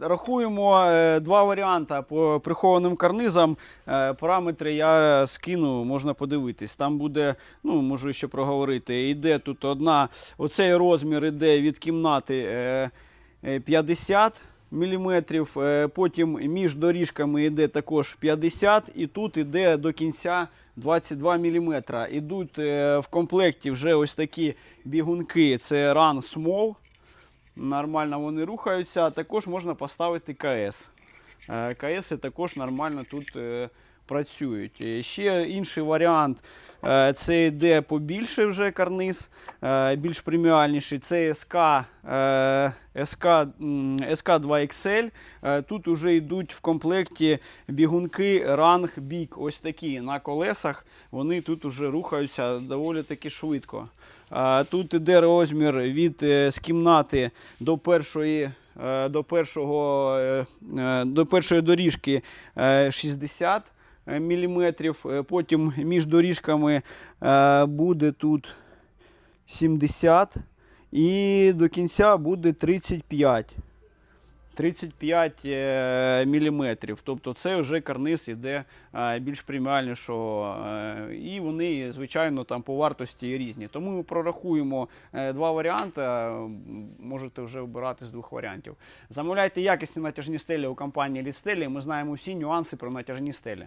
Рахуємо е, два варіанти по прихованим карнизам. Е, Параметри я скину, можна подивитись. Там буде, ну можу ще проговорити. Іде тут одна, оцей розмір іде від кімнати е, е, 50 мм, потім між доріжками йде також 50 і тут іде до кінця 22 мм. Ідуть в комплекті вже ось такі бігунки. Це Run Small. Нормально вони рухаються. А також можна поставити КС. Е, КС також нормально тут е, працюють. Е, Ще інший варіант. е, Це йде побільше вже карниз, е, більш преміальніший. Це СК, СК, СК2XL. Е, Тут вже йдуть в комплекті бігунки Ранг Big. Ось такі на колесах. Вони тут вже рухаються доволі таки швидко. Тут іде розмір від з кімнати до першої. До, першого, до першої доріжки е, 60 мм, потім між доріжками е, буде тут 70 і до кінця буде 35. 35 е, мм. Тобто це вже карниз іде е, більш преміальнішого. е, І вони, звичайно, там по вартості різні. Тому ми прорахуємо е, два варіанти. е, Можете вже обирати з двох варіантів. Замовляйте якісні натяжні стелі у компанії Лістелі. Ми знаємо всі нюанси про натяжні стелі.